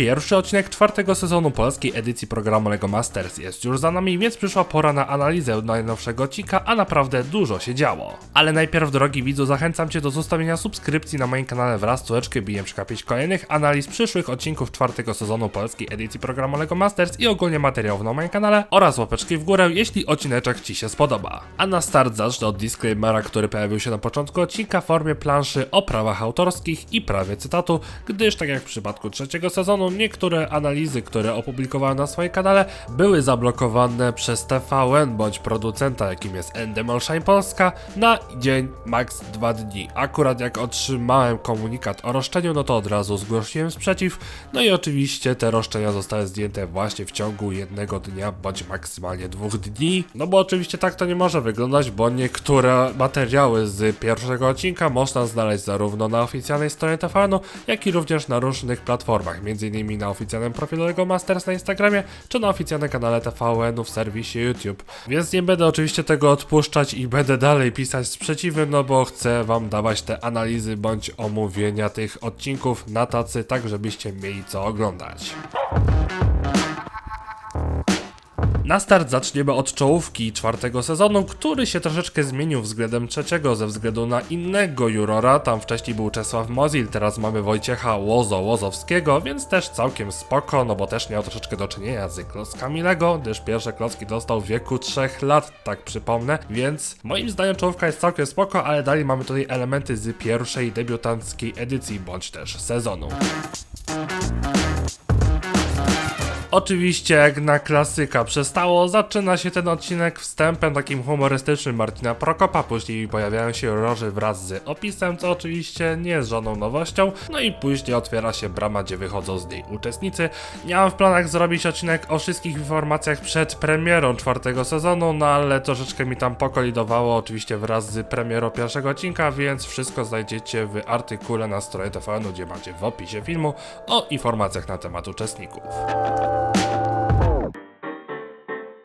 Pierwszy odcinek czwartego sezonu polskiej edycji programu LEGO Masters jest już za nami, więc przyszła pora na analizę najnowszego odcinka, a naprawdę dużo się działo. Ale najpierw, drogi widzu, zachęcam Cię do zostawienia subskrypcji na moim kanale wraz z tułeczkę bijem przegapić kolejnych analiz przyszłych odcinków czwartego sezonu polskiej edycji programu LEGO Masters i ogólnie materiałów na moim kanale oraz łapeczki w górę, jeśli odcineczek Ci się spodoba. A na start zacznę od disclaimera, który pojawił się na początku odcinka w formie planszy o prawach autorskich i prawie cytatu, gdyż tak jak w przypadku trzeciego sezonu, niektóre analizy, które opublikowałem na swoim kanale, były zablokowane przez TVN bądź producenta, jakim jest Endemol Shine Polska, na dzień max 2 dni. Akurat jak otrzymałem komunikat o roszczeniu, no to od razu zgłosiłem sprzeciw, no i oczywiście te roszczenia zostały zdjęte właśnie w ciągu jednego dnia bądź maksymalnie dwóch dni, no bo oczywiście tak to nie może wyglądać, bo niektóre materiały z pierwszego odcinka można znaleźć zarówno na oficjalnej stronie TVN-u, jak i również na różnych platformach, m.in. na oficjalnym profilu LEGO Masters na Instagramie, czy na oficjalnym kanale TVN-u w serwisie YouTube. Więc nie będę oczywiście tego odpuszczać i będę dalej pisać sprzeciwy, no bo chcę wam dawać te analizy bądź omówienia tych odcinków na tacy, tak żebyście mieli co oglądać. Na start zaczniemy od czołówki czwartego sezonu, który się troszeczkę zmienił względem trzeciego ze względu na innego jurora. Tam wcześniej był Czesław Mozil, teraz mamy Wojciecha Łozo Łozowskiego, więc też całkiem spoko, no bo też miał troszeczkę do czynienia z klockami Lego, gdyż pierwsze klocki dostał w wieku 3 lat, tak przypomnę, więc moim zdaniem czołówka jest całkiem spoko, ale dalej mamy tutaj elementy z pierwszej debiutanckiej edycji, bądź też sezonu. Oczywiście, jak na klasyka przestało, zaczyna się ten odcinek wstępem takim humorystycznym Martina Prokopa, później pojawiają się roży wraz z opisem, co oczywiście nie jest żadną nowością, no i później otwiera się brama, gdzie wychodzą z niej uczestnicy. Miałem w planach zrobić odcinek o wszystkich informacjach przed premierą czwartego sezonu, no ale troszeczkę mi tam pokolidowało, oczywiście wraz z premierą pierwszego odcinka, więc wszystko znajdziecie w artykule na stronie TVN-u, gdzie macie w opisie filmu o informacjach na temat uczestników. you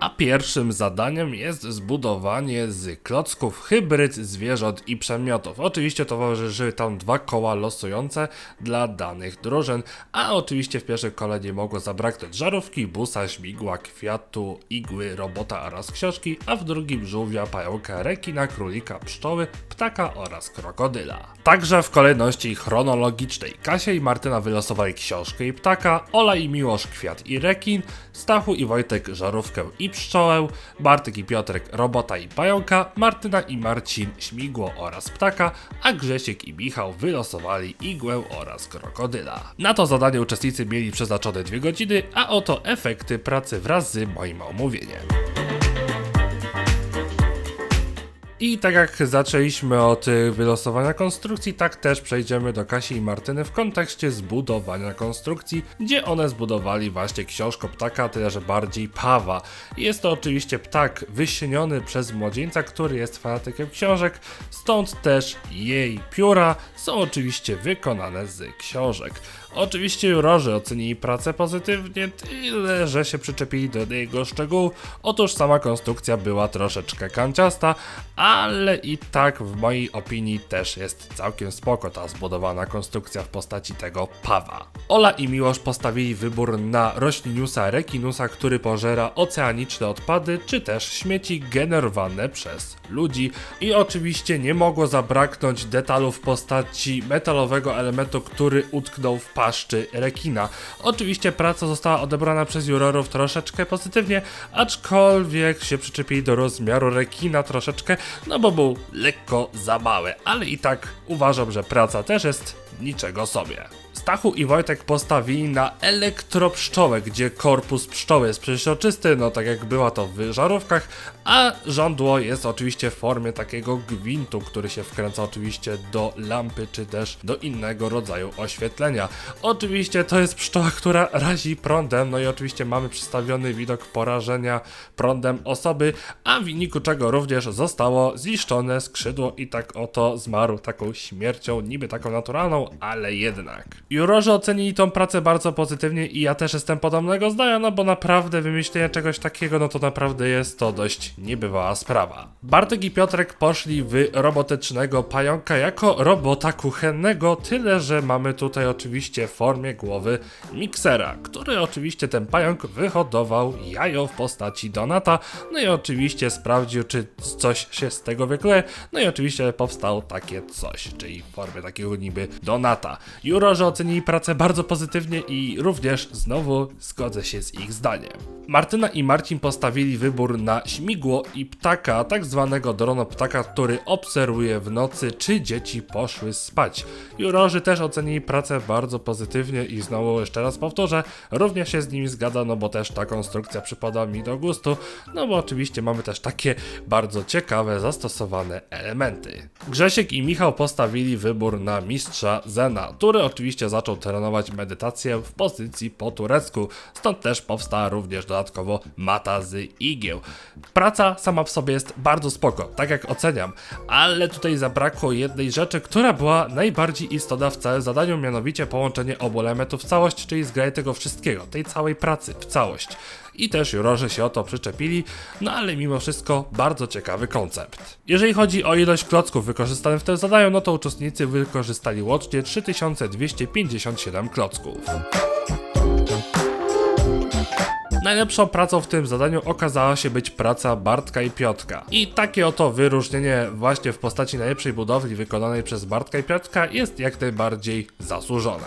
A pierwszym zadaniem jest zbudowanie z klocków hybryd zwierząt i przedmiotów. Oczywiście towarzyszyły tam dwa koła losujące dla danych drużyn, a oczywiście w pierwszym kole nie mogło zabraknąć żarówki, busa, śmigła, kwiatu, igły, robota oraz książki, a w drugim żółwia, pająka, rekina, królika, pszczoły, ptaka oraz krokodyla. Także w kolejności chronologicznej Kasia i Martyna wylosowali książkę i ptaka, Ola i Miłosz kwiat i rekin, Stachu i Wojtek żarówkę i pszczołę, Bartek i Piotrek robota i pająka, Martyna i Marcin śmigło oraz ptaka, a Grzesiek i Michał wylosowali igłę oraz krokodyla. Na to zadanie uczestnicy mieli przeznaczone dwie godziny, a oto efekty pracy wraz z moim omówieniem. I tak jak zaczęliśmy od wylosowania konstrukcji, tak też przejdziemy do Kasi i Martyny w kontekście zbudowania konstrukcji, gdzie one zbudowali właśnie książkę ptaka, tyle że bardziej pawa. Jest to oczywiście ptak wysieniony przez młodzieńca, który jest fanatykiem książek, stąd też jej pióra są oczywiście wykonane z książek. Oczywiście jurorzy ocenili pracę pozytywnie, tyle że się przyczepili do jego szczegółu. Otóż sama konstrukcja była troszeczkę kanciasta, ale i tak w mojej opinii też jest całkiem spoko ta zbudowana konstrukcja w postaci tego pawa. Ola i Miłosz postawili wybór na rośliniusa rekinusa, który pożera oceaniczne odpady, czy też śmieci generowane przez ludzi. I oczywiście nie mogło zabraknąć detalu w postaci metalowego elementu, który utknął w paszczy rekina. Oczywiście praca została odebrana przez jurorów troszeczkę pozytywnie, aczkolwiek się przyczepili do rozmiaru rekina troszeczkę, no bo był lekko za mały, ale i tak uważam, że praca też jest niczego sobie. Stachu i Wojtek postawili na elektropszczołę, gdzie korpus pszczoły jest przeźroczysty, no tak jak była to w żarówkach, a żądło jest oczywiście w formie takiego gwintu, który się wkręca oczywiście do lampy czy też do innego rodzaju oświetlenia. Oczywiście to jest pszczoła, która razi prądem, no i oczywiście mamy przedstawiony widok porażenia prądem osoby, a w wyniku czego również zostało zniszczone skrzydło i tak oto zmarł taką śmiercią, niby taką naturalną, ale jednak. Jurorzy ocenili tą pracę bardzo pozytywnie i ja też jestem podobnego zdania, no bo naprawdę wymyślenie czegoś takiego, no to naprawdę jest to dość niebywała sprawa. Bartek i Piotrek poszli w robotycznego pająka jako robota kuchennego, tyle że mamy tutaj oczywiście w formie głowy miksera, który oczywiście ten pająk wyhodował jajo w postaci Donata, no i oczywiście sprawdził, czy coś się z tego wykleje, no i oczywiście powstało takie coś, czyli w formie takiego niby Donata. Jurorzy ocenili pracę bardzo pozytywnie i również znowu zgodzę się z ich zdaniem. Martyna i Marcin postawili wybór na śmigło i ptaka, tak zwanego dronoptaka, który obserwuje w nocy, czy dzieci poszły spać. Jurorzy też ocenili pracę bardzo pozytywnie i znowu jeszcze raz powtórzę, również się z nimi zgadza, no bo też ta konstrukcja przypada mi do gustu, no bo oczywiście mamy też takie bardzo ciekawe, zastosowane elementy. Grzesiek i Michał postawili wybór na mistrza Zena, który oczywiście zaczął trenować medytację w pozycji po turecku, stąd też powstała również dodatkowo mata z igieł. Praca sama w sobie jest bardzo spoko, tak jak oceniam, ale tutaj zabrakło jednej rzeczy, która była najbardziej istotna w całym zadaniu, mianowicie połączenie obu elementów w całość, czyli zgranie tego wszystkiego, tej całej pracy w całość. I też jurorzy się o to przyczepili, no ale mimo wszystko bardzo ciekawy koncept. Jeżeli chodzi o ilość klocków wykorzystanych w tym zadaniu, no to uczestnicy wykorzystali łącznie 3257 klocków. Najlepszą pracą w tym zadaniu okazała się być praca Bartka i Piotka. I takie oto wyróżnienie właśnie w postaci najlepszej budowli wykonanej przez Bartka i Piotka jest jak najbardziej zasłużone.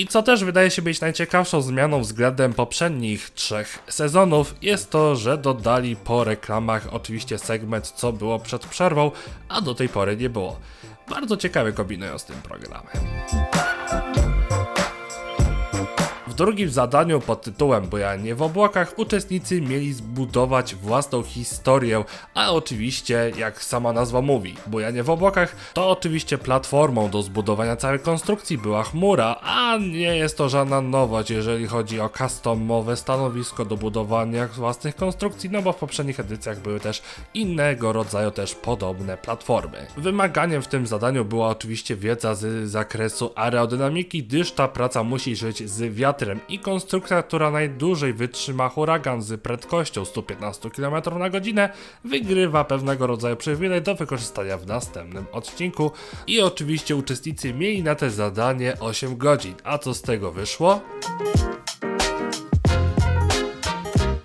I co też wydaje się być najciekawszą zmianą względem poprzednich trzech sezonów, jest to, że dodali po reklamach oczywiście segment, co było przed przerwą, a do tej pory nie było. Bardzo ciekawy kombinują z tym programem. Drugim zadaniu pod tytułem Bujanie w obłokach uczestnicy mieli zbudować własną historię, a oczywiście, jak sama nazwa mówi, bujanie w obłokach to oczywiście platformą do zbudowania całej konstrukcji była chmura, a nie jest to żadna nowość, jeżeli chodzi o customowe stanowisko do budowania własnych konstrukcji, no bo w poprzednich edycjach były też innego rodzaju też podobne platformy. Wymaganiem w tym zadaniu była oczywiście wiedza z zakresu aerodynamiki, gdyż ta praca musi żyć z wiatrem i konstrukcja, która najdłużej wytrzyma huragan z prędkością 115 km na godzinę, wygrywa pewnego rodzaju przywilej do wykorzystania w następnym odcinku. I oczywiście uczestnicy mieli na te zadanie 8 godzin. A co z tego wyszło?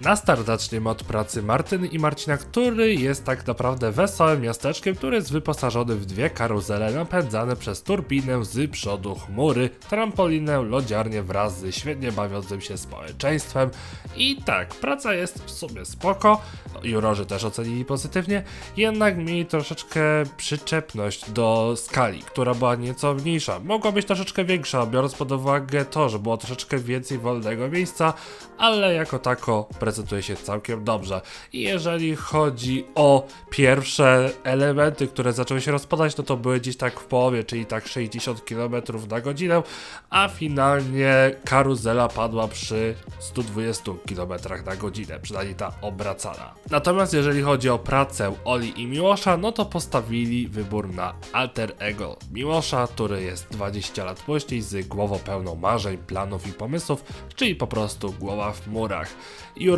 Na start zaczniemy od pracy Martyny i Marcina, który jest tak naprawdę wesołym miasteczkiem, który jest wyposażony w dwie karuzele napędzane przez turbinę z przodu chmury, trampolinę, lodziarnię wraz z świetnie bawiącym się społeczeństwem. I tak, praca jest w sumie spoko, jurorzy też ocenili pozytywnie, jednak mieli troszeczkę przyczepność do skali, która była nieco mniejsza. Mogła być troszeczkę większa, biorąc pod uwagę to, że było troszeczkę więcej wolnego miejsca, ale jako tako prezentuje się całkiem dobrze. I jeżeli chodzi o pierwsze elementy, które zaczęły się rozpadać, no to były gdzieś tak w połowie, czyli tak 60 km na godzinę, a finalnie karuzela padła przy 120 km na godzinę, przynajmniej ta obracana. Natomiast jeżeli chodzi o pracę Oli i Miłosza, no to postawili wybór na alter ego Miłosza, który jest 20 lat później z głową pełną marzeń, planów i pomysłów, czyli po prostu głowa w murach.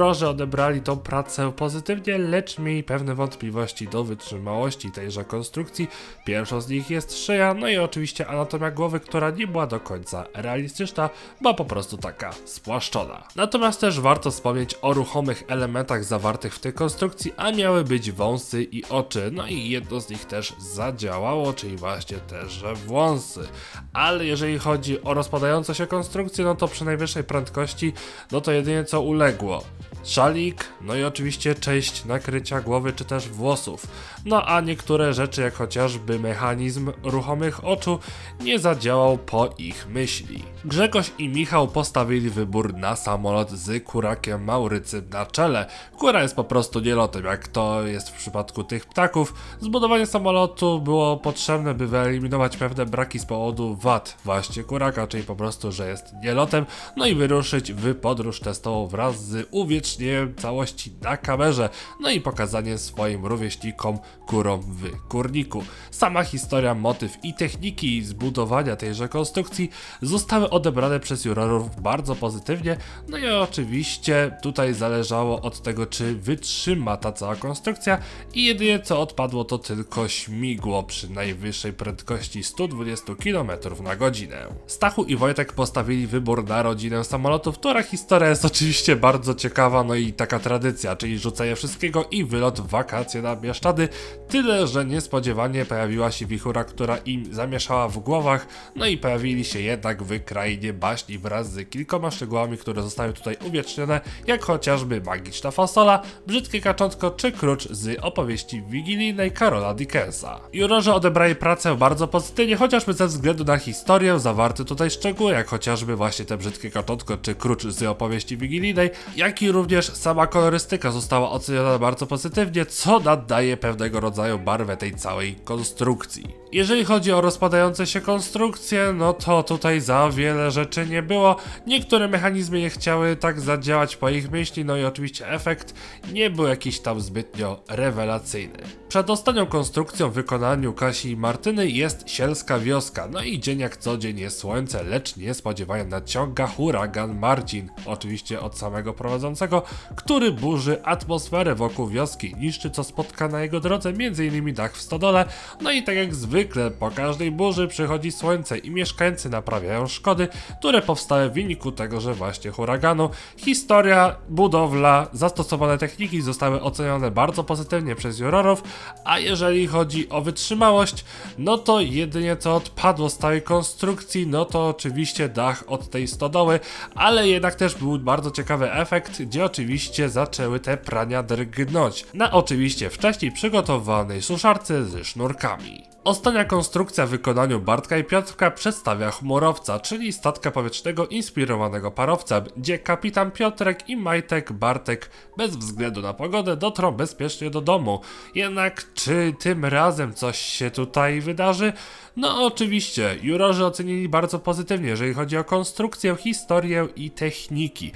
Jurorzy odebrali tą pracę pozytywnie, lecz mieli pewne wątpliwości do wytrzymałości tejże konstrukcji. Pierwszą z nich jest szyja, no i oczywiście anatomia głowy, która nie była do końca realistyczna, była po prostu taka spłaszczona. Natomiast też warto wspomnieć o ruchomych elementach zawartych w tej konstrukcji, a miały być wąsy i oczy, no i jedno z nich też zadziałało, czyli właśnie też wąsy. Ale jeżeli chodzi o rozpadające się konstrukcje, no to przy najwyższej prędkości, no to jedynie co uległo. Szalik, no i oczywiście część nakrycia głowy czy też włosów. No a niektóre rzeczy, jak chociażby mechanizm ruchomych oczu, nie zadziałał po ich myśli. Grzegorz i Michał postawili wybór na samolot z kurakiem Maurycym na czele. Kura jest po prostu nielotem, jak to jest w przypadku tych ptaków. Zbudowanie samolotu było potrzebne, by wyeliminować pewne braki z powodu wad właśnie kuraka, czyli po prostu, że jest nielotem, no i wyruszyć w podróż testową wraz z uwiecznieniem całości na kamerze, no i pokazanie swoim rówieśnikom kurom w kurniku. Sama historia, motyw i techniki zbudowania tejże konstrukcji zostały odebrane przez jurorów bardzo pozytywnie, no i oczywiście tutaj zależało od tego, czy wytrzyma ta cała konstrukcja i jedynie co odpadło to tylko śmigło przy najwyższej prędkości 120 km na godzinę. Stachu i Wojtek postawili wybór na rodzinę samolotów, która historia jest oczywiście bardzo ciekawa, no i taka tradycja, czyli rzucenie wszystkiego i wylot w wakacje na Bieszczady, tyle, że niespodziewanie pojawiła się wichura, która im zamieszała w głowach, no i pojawili się jednak w krainie baśni wraz z kilkoma szczegółami, które zostały tutaj uwiecznione, jak chociażby magiczna fasola, brzydkie kaczątko czy klucz z opowieści wigilijnej Karola Dickensa. Jurorzy odebrali pracę bardzo pozytywnie, chociażby ze względu na historię, zawarte tutaj szczegóły, jak chociażby właśnie te brzydkie kaczątko czy klucz z opowieści wigilijnej, jak i również sama kolorystyka została oceniona bardzo pozytywnie, co nadaje pewnego rodzaju barwę tej całej konstrukcji. Jeżeli chodzi o rozpadające się konstrukcje, no to tutaj za wiele rzeczy nie było. Niektóre mechanizmy nie chciały tak zadziałać po ich myśli, no i oczywiście efekt nie był jakiś tam zbytnio rewelacyjny. Przed ostatnią konstrukcją w wykonaniu Kasi i Martyny jest sielska wioska, no i dzień jak co dzień jest słońce, lecz niespodziewanie nadciąga huragan Marcin, oczywiście od samego prowadzącego, który burzy atmosferę wokół wioski, niszczy co spotka na jego drodze, m.in. dach w stodole, no i tak jak zwykle po każdej burzy przychodzi słońce i mieszkańcy naprawiają szkody, które powstały w wyniku tegoże właśnie huraganu. Historia, budowla, zastosowane techniki zostały ocenione bardzo pozytywnie przez jurorów, a jeżeli chodzi o wytrzymałość, no to jedynie co odpadło z całej konstrukcji, no to oczywiście dach od tej stodoły, ale jednak też był bardzo ciekawy efekt, gdzie oczywiście zaczęły te prania drgnąć. Na oczywiście wcześniej przygotowanej suszarce ze sznurkami. Ostatnia konstrukcja w wykonaniu Bartka i Piotrka przedstawia chmurowca, czyli statka powietrznego inspirowanego parowcem, gdzie kapitan Piotrek i Majtek Bartek bez względu na pogodę dotrą bezpiecznie do domu. Jednak czy tym razem coś się tutaj wydarzy? No oczywiście, jurorzy ocenili bardzo pozytywnie, jeżeli chodzi o konstrukcję, historię i techniki.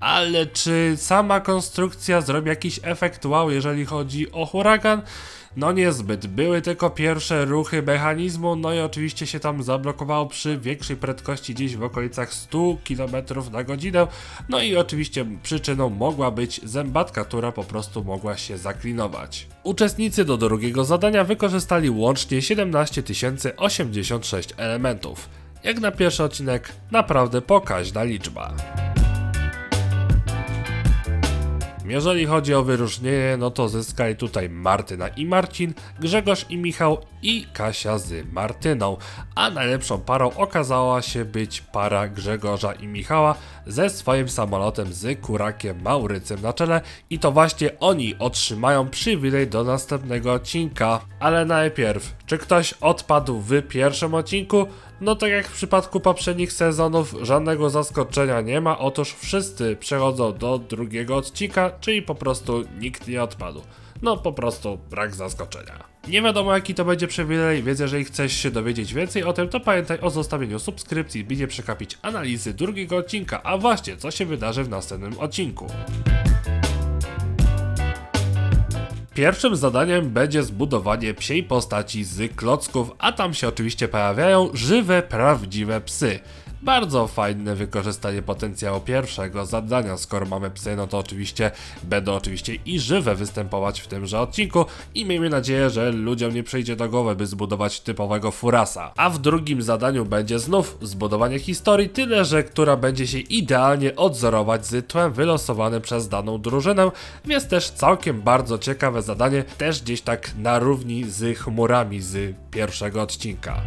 Ale czy sama konstrukcja zrobi jakiś efekt wow, jeżeli chodzi o huragan? No niezbyt. Były tylko pierwsze ruchy mechanizmu, no i oczywiście się tam zablokowało przy większej prędkości gdzieś w okolicach 100 km na godzinę. No i oczywiście przyczyną mogła być zębatka, która po prostu mogła się zaklinować. Uczestnicy do drugiego zadania wykorzystali łącznie 17 086 elementów. Jak na pierwszy odcinek, naprawdę pokaźna liczba. Jeżeli chodzi o wyróżnienie, no to zyskali tutaj Martyna i Marcin, Grzegorz i Michał i Kasia z Martyną. A najlepszą parą okazała się być para Grzegorza i Michała ze swoim samolotem z kurakiem Maurycem na czele i to właśnie oni otrzymają przywilej do następnego odcinka. Ale najpierw, czy ktoś odpadł w pierwszym odcinku? No tak jak w przypadku poprzednich sezonów, żadnego zaskoczenia nie ma, otóż wszyscy przechodzą do drugiego odcinka, czyli po prostu nikt nie odpadł. No po prostu brak zaskoczenia. Nie wiadomo jaki to będzie przywilej, więc jeżeli chcesz się dowiedzieć więcej o tym, to pamiętaj o zostawieniu subskrypcji, by nie przekapić analizy drugiego odcinka, a właśnie co się wydarzy w następnym odcinku. Pierwszym zadaniem będzie zbudowanie psiej postaci z klocków, a tam się oczywiście pojawiają żywe, prawdziwe psy. Bardzo fajne wykorzystanie potencjału pierwszego zadania. Skoro mamy psy, no to oczywiście będą oczywiście i żywe występować w tymże odcinku i miejmy nadzieję, że ludziom nie przyjdzie do głowy, by zbudować typowego furasa. A w drugim zadaniu będzie znów zbudowanie historii, tyle że która będzie się idealnie odzorować z tłem wylosowanym przez daną drużynę, więc też całkiem bardzo ciekawe zadanie, też gdzieś tak na równi z chmurami z pierwszego odcinka.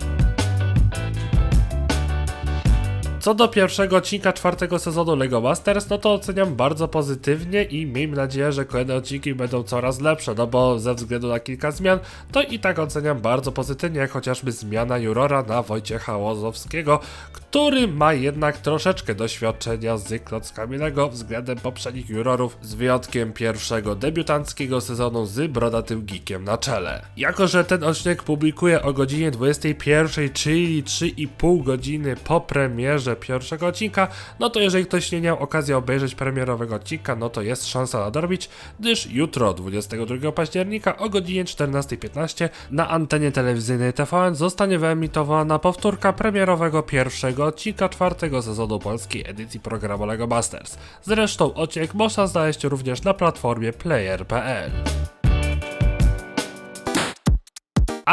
Co do pierwszego odcinka czwartego sezonu LEGO Masters, no to oceniam bardzo pozytywnie i miejmy nadzieję, że kolejne odcinki będą coraz lepsze, no bo ze względu na kilka zmian, to i tak oceniam bardzo pozytywnie, jak chociażby zmiana jurora na Wojciecha Łozowskiego, który ma jednak troszeczkę doświadczenia z klockami LEGO względem poprzednich jurorów, z wyjątkiem pierwszego debiutanckiego sezonu z brodatym geekiem na czele. Jako, że ten odcinek publikuję o godzinie 21, czyli 3,5 godziny po premierze premierze pierwszego odcinka, no to jeżeli ktoś nie miał okazji obejrzeć premierowego odcinka, no to jest szansa nadrobić, gdyż jutro, 22 października o godzinie 14.15 na antenie telewizyjnej TVN zostanie wyemitowana powtórka premierowego pierwszego odcinka czwartego sezonu polskiej edycji programu LEGO Masters. Zresztą odcinek można znaleźć również na platformie player.pl.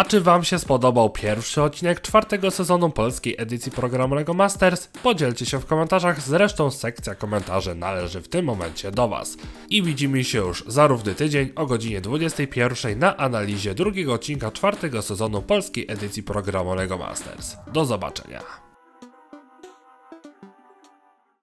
A czy Wam się spodobał pierwszy odcinek czwartego sezonu polskiej edycji programu LEGO Masters? Podzielcie się w komentarzach, zresztą sekcja komentarzy należy w tym momencie do Was. I widzimy się już za równy tydzień o godzinie 21 na analizie drugiego odcinka czwartego sezonu polskiej edycji programu LEGO Masters. Do zobaczenia.